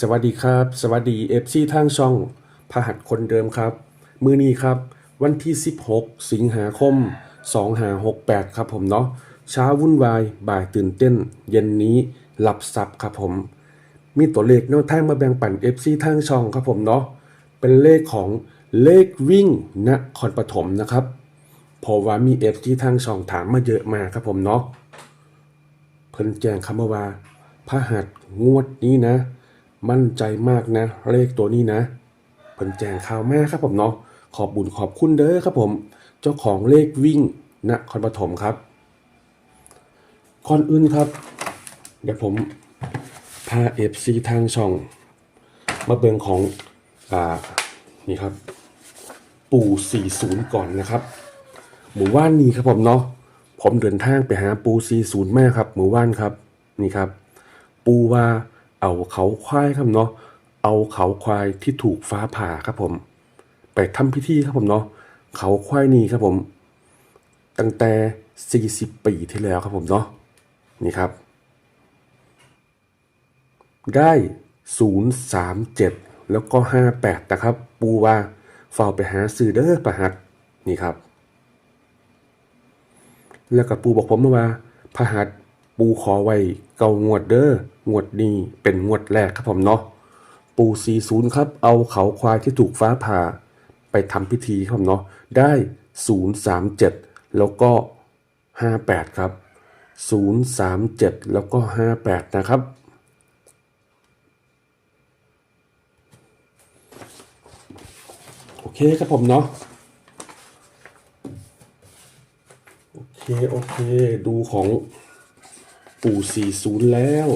สวัสดีครับ สวัสดีเอฟซีทางช่องพหัสคนเดิมครับ มือนี้ครับ วันที่ 16 สิงหาคม 2568 ครับผมเนาะเช้าวุ่นวาย บ่ายตื่นเต้น เย็นนี้หลับสับครับผม มีตัวเลขแนวทางมาแบ่งปัน FC ทางช่องครับผมเนาะเป็นเลขของเลขวิ่งนครปฐมนะครับเพราะว่ามี FC ทางช่องถามมาเยอะมากครับผมเนาะเพิ่นแจ้งคำมาว่าพระหัสงวดนี้นะ มั่นใจมากนะ เลขตัวนี้นะเพิ่นแจ้งข่าวแม่ครับผมเนาะขอบบุญขอบคุณเด้อครับผม เจ้าของเลขวิ่งนครปฐมครับก่อนอื่นครับ เดี๋ยวผมพาเอฟซีทางช่อง มาเบิงของอ่านี่ครับ ปู่ 40 ก่อนนะครับ หมู่ว่านนี้ครับผมเนาะผมเดินทางไปหาปู40แม่ครับ หมู่ว่านครับ นี่ครับ ปูว่า เอาเขาควายครับเนาะเอาเขาควายที่ถูกฟ้าผ่าครับผม ไปทำพิธีครับผมเนาะเขาควายนี้ครับผม ตั้งแต่ 40 ปีที่แล้วครับผมเนาะนี่ครับ ได้ 037 แล้วก็ 58 นะครับ ปูว่าเฝ้าไปหาซื้อเด้อประหัดนี่ครับ แล้วก็ปูบอกผมมาว่าพหัส ปูขอไว้เก่างวดเด้องวดนี้เป็นงวดแรกครับผมเนาะปู40ครับ เอาเขาควายที่ถูกฟ้าผ่า ไปทำพิธีครับผมเนาะได้ 037 แล้วก็ 58 ครับ 037 แล้วก็ 58 นะครับโอเคครับผมเนาะโอเค โอเค ดูของ ปู่40แล้ว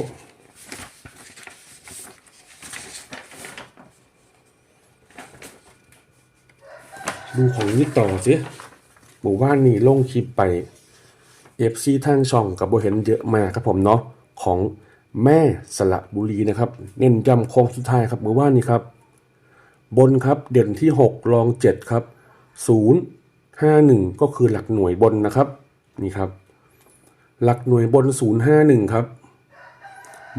ดูของนี้ต่อสิหมู่บ้านนี่ลงคลิปไป FC ทางช่องกับโบเห็นเยอะมากครับผมเนาะของแม่สละบุรีนะครับ เน้นย้ำโค้งสุดท้ายครับหมู่บ้านนี้ครับ บนครับเด่นที่ 6 รอง 7 ครับ 0 5 1 ก็คือหลักหน่วยบนนะครับ นี่ครับ หลักหน่วยบน 0 5 1 ครับ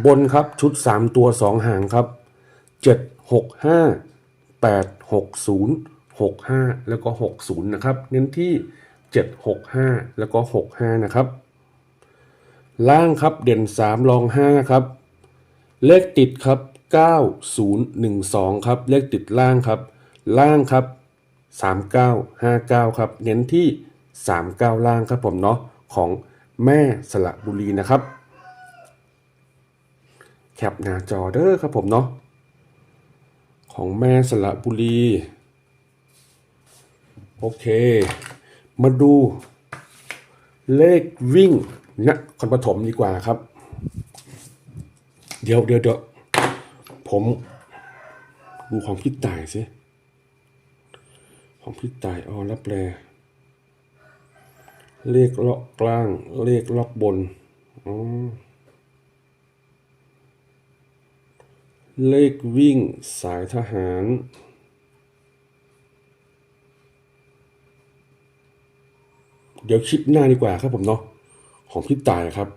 บนครับชุด 3 ตัว 2 หางครับ 7 6 5 8 6 0 6 5 แล้วก็ 60 นะครับ เน้นที่ 7 6 5 แล้วก็ 65 นะครับ ล่างครับเด่น 3 รอง 5 ครับ เลขติดครับ 9012 ครับ เลขติดล่างครับ ล่างครับ 3959 ครับ เน้นที่ 39 ล่างครับผมเนาะของ แม่สละบุรีนะครับ แคปหน้าจอเด้อครับผมเนาะของแม่สละบุรี โอเค มาดูเลขวิ่งนะครปฐมดีกว่าครับ เดี๋ยวเดี๋ยวเดี๋ยวผมดูของพี่ต่ายสิของพี่ต่ายอ๋อรับแล เลขล็อกกลาง เลขล็อกบน เลขวิ่งสายทหาร เดี๋ยวคลิปหน้าดีกว่าครับผมเนาะของพี่ตายครับ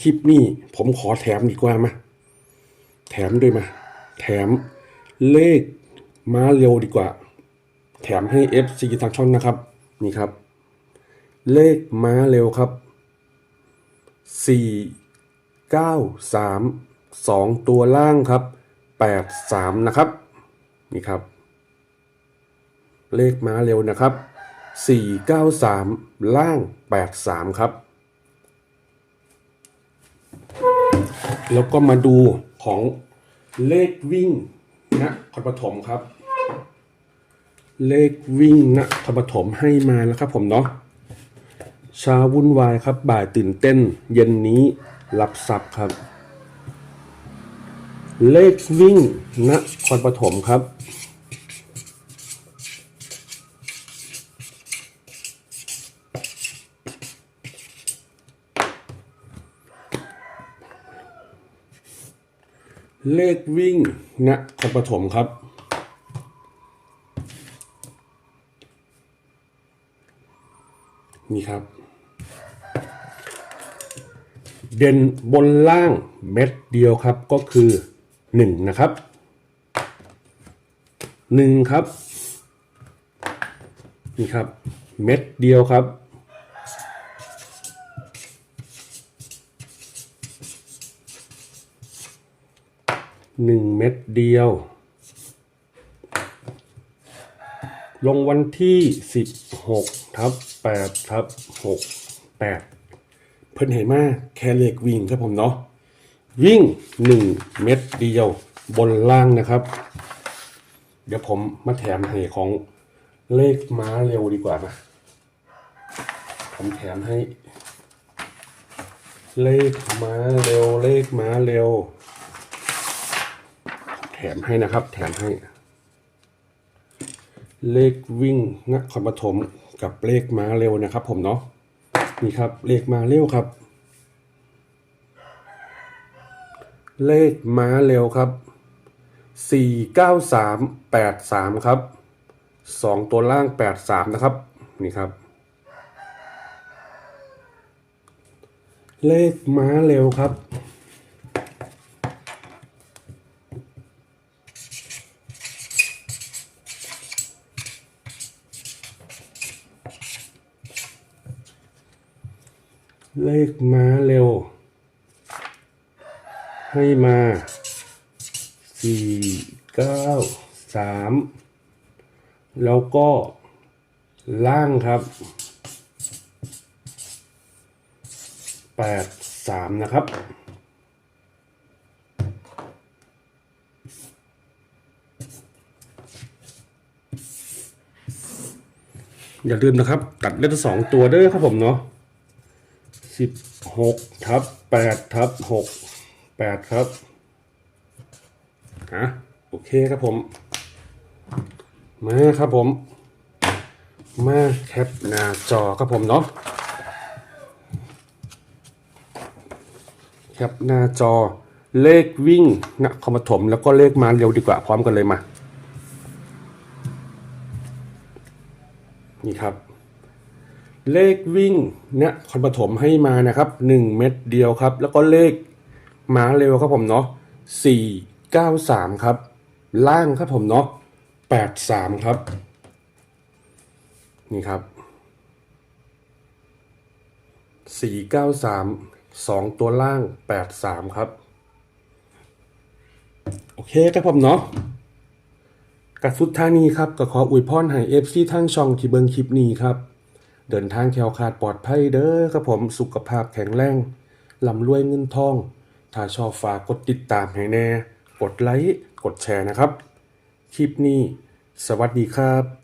คลิปนี้ผมขอแถมดีกว่ามา แถมด้วยมา แถม เลขม้าเร็วดีกว่า แถมให้ FC ทางช่องนะครับ นี่ครับ เลขม้าเร็วครับ 4 9 3 2 ตัวล่างครับ 8 3 นะครับ นี่ครับ เลขม้าเร็วนะครับ 4 9 3 ล่าง 8 3 ครับ แล้วก็มาดูของเลขวิ่ง นะครปฐมครับ เลขวิ่งนะครปฐมให้มาแล้วครับผมเนาะเช้าวุ่นวายครับ บ่ายตื่นเต้น เย็นนี้รับทรัพย์ครับ เลขวิ่งนครปฐมครับ เลขวิ่งนะครัปฐมครับ นี่ครับ เด่นบนล่างเม็ดเดียวครับก็คือหนึ่งนะครับหนึ่งครับ นี่ครับ เม็ดเดียวครับ หนึ่งเม็ดเดียว ลงวันที่สิบหกทับแปดทับหกแปดเพิ่นเห็นมาแค่เลขวิ่งครับผมเนาะวิ่งหนึ่งเม็ดเดียวบนล่างนะครับ เดี๋ยวผมมาแถมให้ของเลขม้าเร็วดีกว่านะ ผมแถมให้ เลขม้าเร็วเลขม้าเร็ว แถมให้นะครับ แถมให้ เลขวิ่งนครปฐมกับเลขม้าเร็วนะครับ ผมเนาะนี่ครับ เลขม้าเร็วครับ เลขม้าเร็วครับสี่เก้าสามแปดสามครับสองตัวล่างแปดสามนะครับ นี่ครับ เลขม้าเร็วครับ เลขม้าเร็ว ให้มาสี่เก้าสามแล้วก็ล่างครับแปดสามนะครับอย่าลืมนะครับ ตัดเลขสองตัวด้อครับผมเนาะ สิบหกทับแปดทับหกแปดครับฮะโอเคครับผม มาครับผม มาแคปหน้าจอครับผมเนาะแคปหน้าจอเลขวิ่งนะคอมถมแล้วก็เลขมาเร็วดีกว่าพร้อมกันเลยมา นี่ครับ เลขวิ่งเนี่ยคอนปฐมให้มานะครับหนึ่งเม็ดเดียวครับ แล้วก็เลขม้าเร็วครับผมเนาะสี่เก้าสามครับ ล่างครับผมเนาะแปดสามครับ นี่ครับสี่เก้าสามสองตัวล่างแปดสามครับ โอเคครับผมเนาะกัดสุดท้ายนี้ครับก็ขออวยพรให้เอฟซีทั้งช่องที่เบิงคลิปนี้ครับ เดินทางแคล้วคลาดปลอดภัยเด้อครับผมสุขภาพแข็งแรงลำรวยเงินทอง ถ้าชอบฝากกดติดตามให้แน่ กดไลค์ กดแชร์นะครับ คลิปนี้ สวัสดีครับ